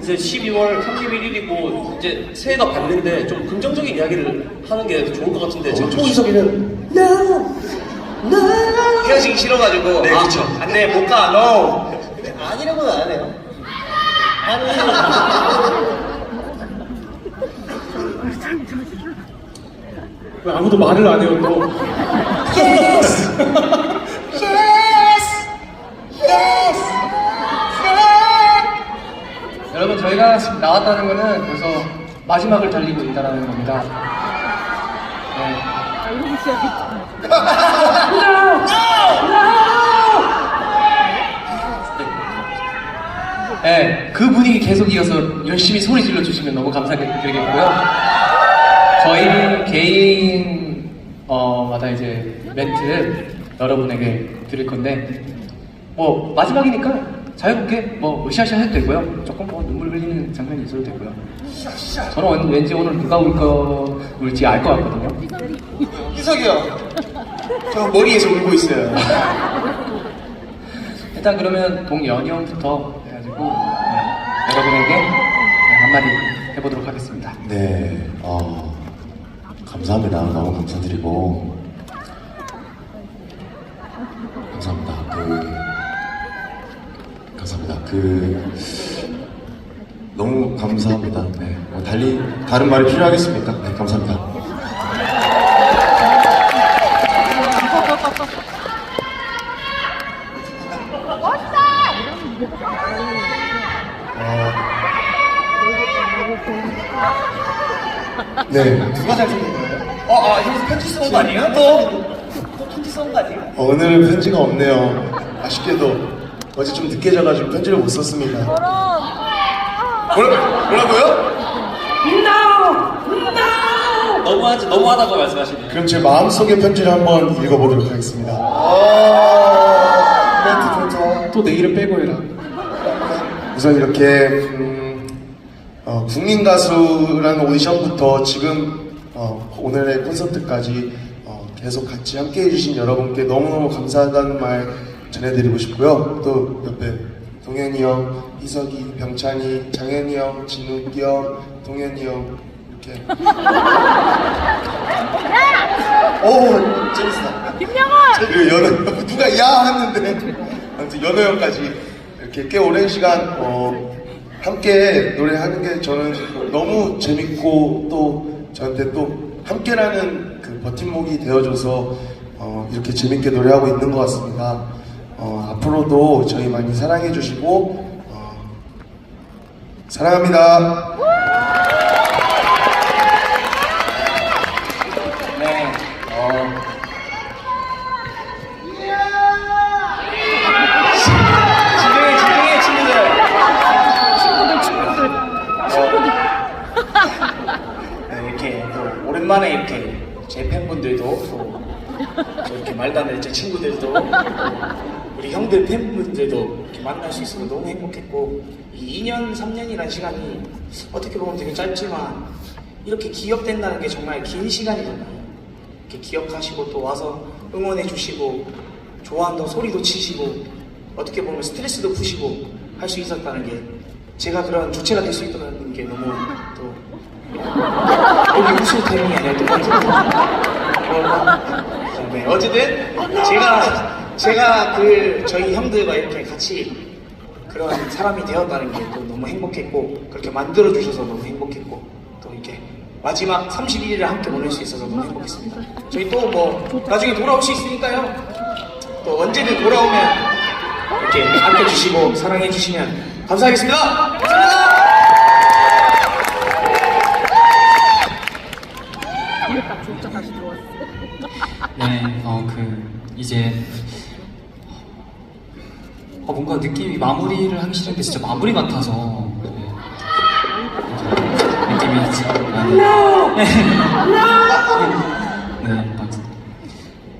이제 12월 31일이고 이제 새해가 밝는데 좀 긍정적인 이야기를 하는 게 좋을 것 같은데 지금 홍희석이는 헤어지기 싫어가지고 네, 아, 그쵸. 안돼 못가 너 아니라고는 안 해요. 왜 아무도 말을 안 해요 또? 여러분 저희가 나왔다는 거는 그래서 마지막을 달리고 있다는 겁니다. 네. 네, 그 분위기 계속 이어서 열심히 소리 질러 주시면 너무 감사드리겠고요. 저희 개인 어, 마다 이제 멘트 여러분에게 드릴 건데 뭐 마지막이니까 자유롭게 뭐 으쌰으쌰 해도 되고요. 조금 뭐 눈물 흘리는 장면이 있어도 되고요. 저는 왠- 왠지 오늘 누가 울 거, 울지 알 것 같거든요. 희석이요. 저 머리에서 울고 있어요. 일단 그러면 동연이 형부터 해가지고 네, 여러분에게 네, 한마디 해보도록 하겠습니다. 네, 어, 감사합니다. 너무 감사드리고. 그, 너무 감사합니다. 네, 뭐 달리, 다른 말이 필요하겠습니까? 네, 감사합니다. 네, 누가 잘생긴 거예요? 어, 아 형수 편지 쓰는 거 아니에요? 또? 또 편지 쓰는 거 아니에요? 어, 오늘은 편지가 없네요. 아쉽게도 어제 좀 늦게 자가지고 편지를 못 썼습니다. 뭐라, 뭐라고요? 너무하지 너무하다고 말씀하시네요 그럼 제 마음속의 편지를 한번 읽어보도록 하겠습니다. 멘트 좋죠. 또 내일은 빼고 해라. 우선 이렇게 음, 어, 국민 가수라는 오디션부터 지금 어, 오늘의 콘서트까지 어, 계속 같이 함께 해 주신 여러분께 너무너무 감사하다는 말 전해드리고 싶고요. 또 옆에 동현이 형, 희석이, 병찬이, 장현이 형, 진욱이 형, 동현이 형 이렇게 오 재밌어. 김명훈! 그리고 연호 누가 야 했는데 아무튼 연호 형까지 이렇게 꽤 오랜 시간 어, 함께 노래하는 게 저는 너무 재밌고 또 저한테 또 함께라는 그 버팀목이 되어줘서 어, 이렇게 재밌게 노래하고 있는 것 같습니다. 어, 앞으로도 저희 많이 사랑해 주시고 어, 사랑합니다. 형들 팬분들도 이렇게 만날 수 있어서 너무 행복했고 이 2년 3년이라는 시간이 어떻게 보면 되게 짧지만 이렇게 기억된다는 게 정말 긴 시간이잖아요. 이렇게 기억하시고 또 와서 응원해 주시고 좋아한다고 소리도 치시고 어떻게 보면 스트레스도 푸시고 할 수 있었다는 게 제가 그런 주체가 될 수 있다는 게 너무 또 여기 웃을 타이밍이 아니라 똑같은 네, 어쨌든 제가 제가 그 저희 형들과 이렇게 같이 그런 사람이 되었다는 게 또 너무 행복했고 그렇게 만들어 주셔서 너무 행복했고 또 이렇게 마지막 31일을 함께 보낼 수 있어서 너무 행복했습니다. 저희 또 뭐 나중에 돌아올 수 있으니까요. 또 언제든 돌아오면 이렇게 함께 주시고 사랑해 주시면 감사하겠습니다. 감사합니다. 네, 어, 그, 이제, 어, 뭔가 느낌이 마무리를 하기 싫은데 진짜 마무리 같아서, 네. 느낌이 지금, 네, 맞아.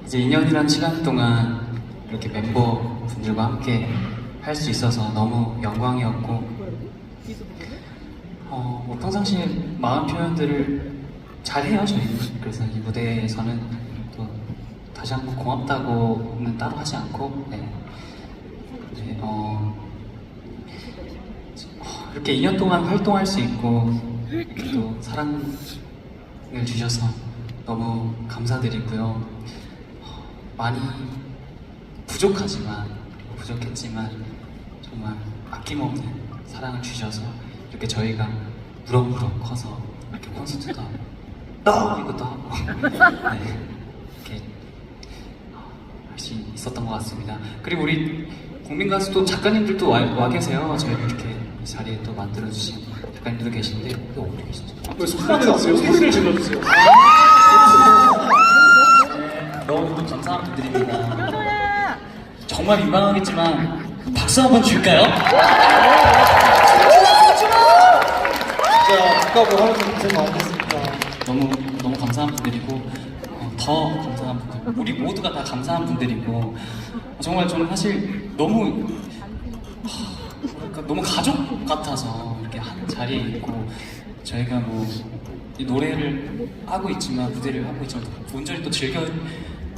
이제 2년이란 시간 동안 이렇게 멤버분들과 함께 할 수 있어서 너무 영광이었고, 어, 뭐 평상시에 마음 표현들을 잘 해요, 저희는. 그래서 이 무대에서는 또 다시 한번 고맙다고는 따로 하지 않고 네. 이제 어, 어, 이렇게 2년 동안 활동할 수 있고 또 사랑을 주셔서 너무 감사드리고요. 어, 많이 부족하지만 부족했지만 정말 아낌없는 사랑을 주셔서 이렇게 저희가 무럭무럭 커서 이렇게 콘서트도 하고 또 이것도 하고 네, 이렇게 할 수 있었던 것 같습니다. 그리고 우리 국민 가수도 작가님들도 와, 와 계세요. 저희 이렇게 이 자리에 또 만들어 주신 작가님들도 계신데 또 어디 계시죠? 왜? 소리를 질러주세요. 너무 감사한 분들입니다. 정말 민망하겠지만 박수 한번 줄까요? 진짜 아까도 하루 종일 고생 많으셨습니다. 너무 너무 감사한 분들이고 어, 더 우리 모두가 다 감사한 분들이고 정말 저는 사실 너무 하, 너무 가족 같아서 이렇게 한 자리에 있고 저희가 뭐이 노래를 하고 있지만 무대를 하고 있지만 온전히 또 즐겨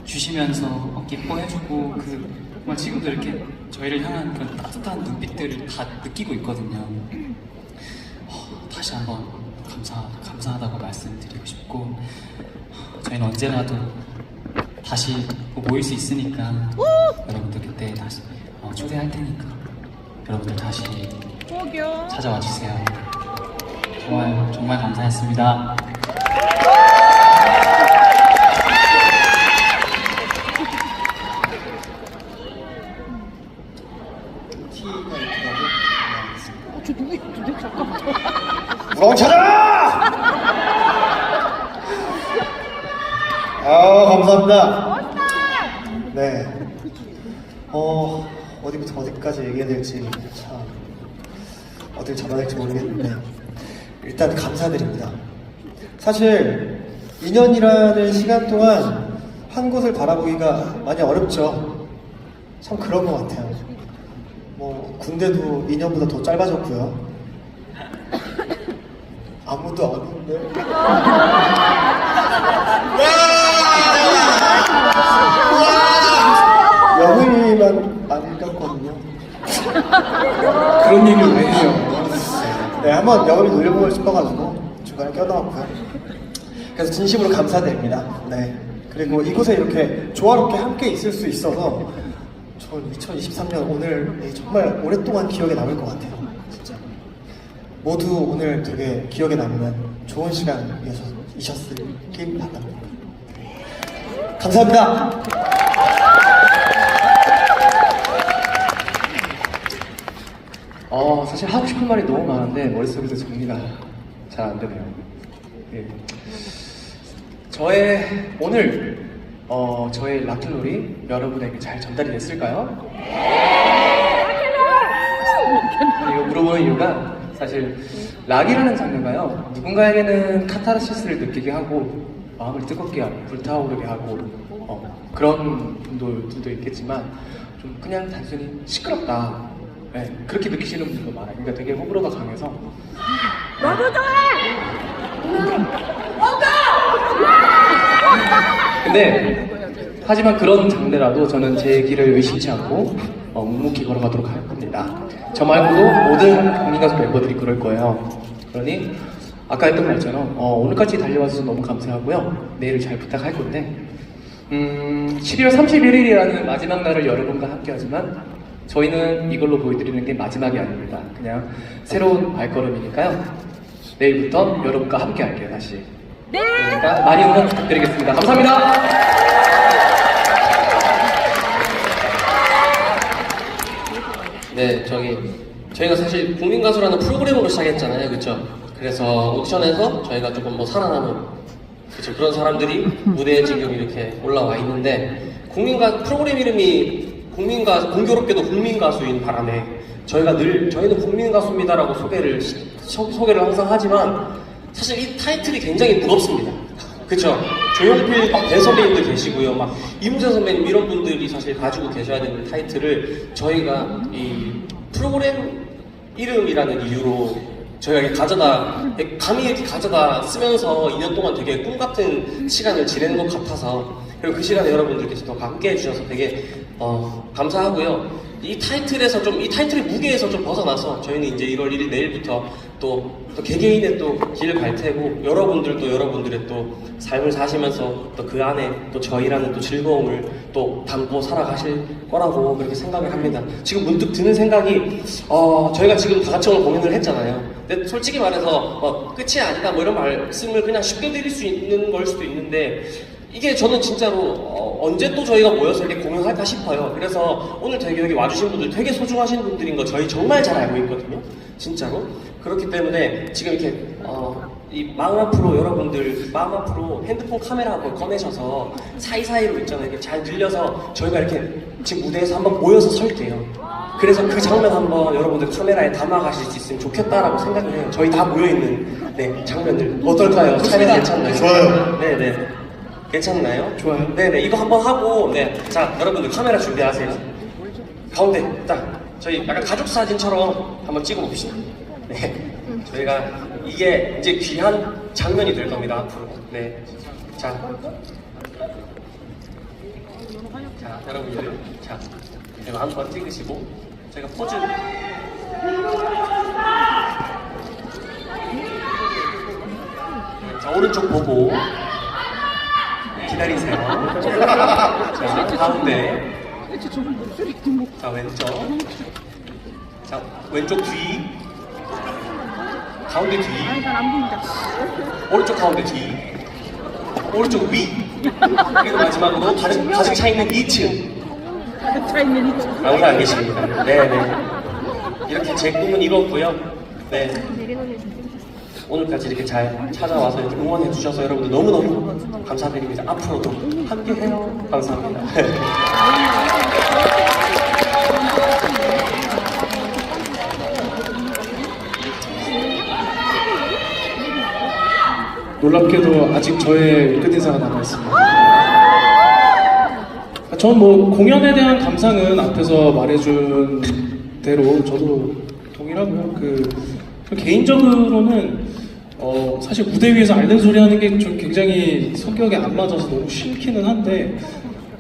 주시면서 어, 기뻐해주고 그 정말 지금도 이렇게 저희를 향한 그런 따뜻한 눈빛들을 다 느끼고 있거든요. 어, 다시 한번 감사 감사하다고 말씀드리고 싶고 어, 저희는 언제라도 다시 뭐 모일 수 있으니까 여러분들 그때 다시 어, 초대할 테니까 여러분들 다시 찾아와 주세요. 정말 정말 감사했습니다. 우렁 찾아! 아 감사합니다. 네. 어 어디부터 어디까지 얘기해야 될지 참 어딜 잡아야 될지 모르겠는데 일단 감사드립니다. 사실 2년이라는 시간 동안 한 곳을 바라보기가 많이 어렵죠. 참 그런 것 같아요. 뭐 군대도 2년보다 더 짧아졌고요. 아무도 안 오는데. 영훈이만 안 읽었거든요. 그런 얘기를 왜 해요? 네, 한번 영훈이 놀려보고 싶어가지고 중간에 껴넣었고요. 그래서 진심으로 감사드립니다. 네. 그리고 이곳에 이렇게 조화롭게 함께 있을 수 있어서 전 2023년 오늘 정말 오랫동안 기억에 남을 것 같아요. 진짜. 모두 오늘 되게 기억에 남는 좋은 시간이셨길 바랍니다. 감사합니다. 어, 사실 하고 싶은 말이 너무 많은데 머릿속에서 정리가 잘 안 되네요. 예. 저의 오늘 어, 저의 라틀놀이 여러분에게 잘 전달이 됐을까요? 이거 물어보는 이유가 사실 락이라는 장르가요 누군가에게는 카타르시스를 느끼게 하고 마음을 뜨겁게 하고 불타오르게 하고 어, 그런 분들도 있겠지만 좀 그냥 단순히 시끄럽다 네, 그렇게 느끼시는 분들도 많아요 그러니까 되게 호불호가 강해서 근데 하지만 그런 장르라도 저는 제 길을 의심치 않고 어, 묵묵히 걸어가도록 할 겁니다. 저 말고도 모든 국민가수 멤버들이 그럴 거예요. 그러니 아까 했던 말처럼 어, 오늘까지 달려와줘서 너무 감사하고요. 내일을 잘 부탁할 건데 음, 12월 31일이라는 마지막 날을 여러분과 함께하지만 저희는 이걸로 보여드리는 게 마지막이 아닙니다. 그냥 새로운 발걸음이니까요. 내일부터 여러분과 함께 할게요, 다시. 그러니까 많이 응원 부탁드리겠습니다. 감사합니다. 네, 저기 저희가 사실 국민 가수라는 프로그램으로 시작했잖아요, 그렇죠? 그래서 오디션에서 저희가 조금 뭐 살아남은 그렇죠 그런 사람들이 무대에 지금 이렇게 올라와 있는데 국민 가 프로그램 이름이 국민 가 공교롭게도 국민 가수인 바람에 저희가 늘 저희는 국민 가수입니다라고 소개를 시- 소, 소개를 항상 하지만 사실 이 타이틀이 굉장히 무겁습니다. 그쵸? 조용필 막 대선배님도 계시고요. 막 이문세 선배님 이런 분들이 사실 가지고 계셔야 되는 타이틀을 저희가 이 프로그램 이름이라는 이유로 저희가 가져다 감히 이렇게 가져다 쓰면서 2년 동안 되게 꿈 같은 시간을 지내는 것 같아서 그리고 그 시간에 여러분들께서 더 함께 해주셔서 되게 어, 감사하고요. 이 타이틀에서 좀, 이 타이틀의 무게에서 좀 벗어나서 저희는 이제 1월 1일 내일부터 또, 또 개개인의 또 길을 갈 테고 여러분들도 여러분들의 또 삶을 사시면서 또 그 안에 또 저희라는 또 즐거움을 또 담고 살아가실 거라고 그렇게 생각을 합니다. 지금 문득 드는 생각이 어, 저희가 지금 다 같이 오늘 공연을 했잖아요. 근데 솔직히 말해서 어, 끝이 아니다 뭐 이런 말씀을 그냥 쉽게 드릴 수 있는 걸 수도 있는데 이게 저는 진짜로 어, 언제 또 저희가 모여서 이렇게 공연할까 싶어요. 그래서 오늘 되게 여기 와주신 분들 되게 소중하신 분들인 거 저희 정말 잘 알고 있거든요. 진짜로. 그렇기 때문에 지금 이렇게 어, 이 마음 앞으로 여러분들 마음 앞으로 핸드폰 카메라 한번 꺼내셔서 사이사이로 있잖아요. 이렇게 잘 늘려서 저희가 이렇게 지금 무대에서 한번 모여서 설게요. 그래서 그 장면 한번 여러분들 카메라에 담아가실 수 있으면 좋겠다라고 생각을 해요. 저희 다 모여있는 네, 장면들 어떨까요? 촬영 괜찮나요? 좋아요. 네네. 괜찮나요? 좋아요. 네네. 이거 한번 하고, 네. 자, 여러분들 카메라 준비하세요. 가운데, 딱. 저희 약간 가족 사진처럼 한번 찍어봅시다. 네. 저희가 이게 이제 귀한 장면이 될 겁니다, 앞으로. 네. 자. 자, 여러분들. 자. 이거 한번 찍으시고, 저희가 포즈. 자, 오른쪽 보고. 기다리세요. 자, 가운데. 자, 왼쪽. 자, 왼쪽 뒤. 가운데 뒤. 오른쪽 가운데 뒤. 오른쪽 위. 그리고 마지막으로 가득, 가득 차 있는 2층. 아무도 안 계십니다. 네네. 이렇게 제 꿈은 이뤘고요. 네. 오늘까지 이렇게 잘 찾아와서 이렇게 응원해 주셔서 여러분들 너무너무 감사드립니다. 앞으로도 함께 해요. 감사합니다. 놀랍게도 아직 저의 끝인사가 남아있습니다. 전뭐 공연에 대한 감상은 앞에서 말해준 대로 저도 동일하고요. 그, 그 개인적으로는 어, 사실 무대 위에서 앓는 소리 하는 게 좀 굉장히 성격에 안 맞아서 너무 싫기는 한데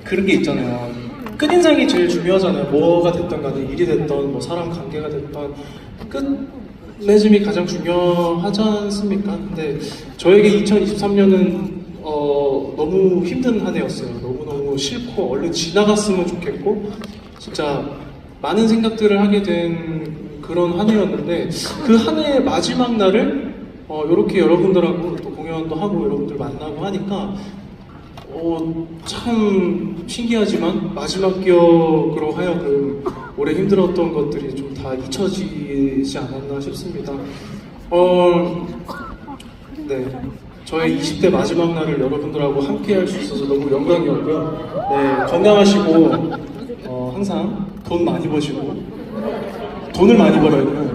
그런 게 있잖아요. 끝인상이 제일 중요하잖아요. 뭐가 됐던 간에 일이 됐던 뭐 사람 관계가 됐던 끝 맺음이 가장 중요하지 않습니까? 근데 저에게 2023년은 어, 너무 힘든 한 해였어요. 너무너무 싫고 얼른 지나갔으면 좋겠고 진짜 많은 생각들을 하게 된 그런 한 해였는데 그 한 해의 마지막 날을 어, 이렇게 여러분들하고 또 공연도 하고 여러분들 만나고 하니까 어, 참 신기하지만 마지막 기억으로 하여금 올해 힘들었던 것들이 좀 다 잊혀지지 않았나 싶습니다. 어, 네. 저의 20대 마지막 날을 여러분들하고 함께 할 수 있어서 너무 영광이었고요. 네, 건강하시고, 어, 항상 돈 많이 버시고, 돈을 많이 벌어야 돼요.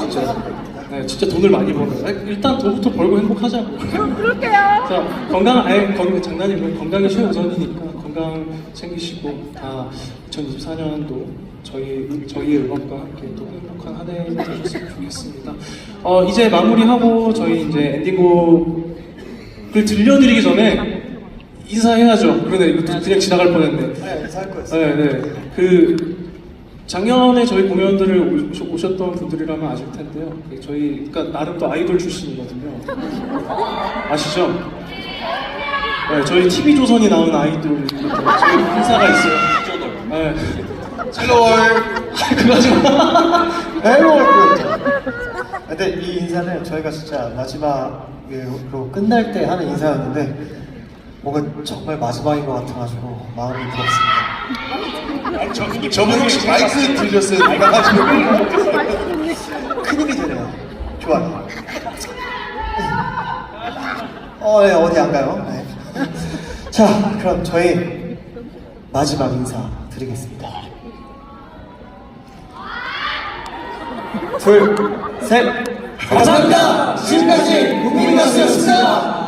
진짜. 네, 진짜 돈을 많이 벌어요. 아니, 일단 돈부터 벌고 행복하자고. 그럴게요. 자, 건강, 아예 건강 장난이고 건강이 최우선이니까 건강 챙기시고 다 2024년도 저희 저희의 음악과 함께 또 행복한 한 해 되셨으면 좋겠습니다. 어, 이제 마무리하고 저희 이제 엔딩곡을 들려드리기 전에 인사해야죠. 그런데 이거 그냥 지나갈 뻔했네. 네, 인사할 거였어요. 네, 네. 그 작년에 저희 공연들을 오셨던 분들이라면 아실 텐데요. 그 저희 그러니까 나름 또 아이돌 출신이거든요. 아시죠? 네, 저희 TV 조선이 나온 아이돌 저희 행사가 있어요. 네. 헬로월. 그거 마. 헬로월 근데 이 인사는 저희가 진짜 마지막으로 끝날 때 하는 인사였는데 뭔가 정말 마지막인 것 같아가지고 마음이 부럽습니다. 저분 혹시 마이크 들렸어요? 누가 가지고. 큰 힘이 되네요. 좋아요. 어, 네, 어디 안 가요? 네. 자, 그럼 저희 마지막 인사 드리겠습니다. 둘, 셋. 감사합니다. 지금까지 국민가수였습니다.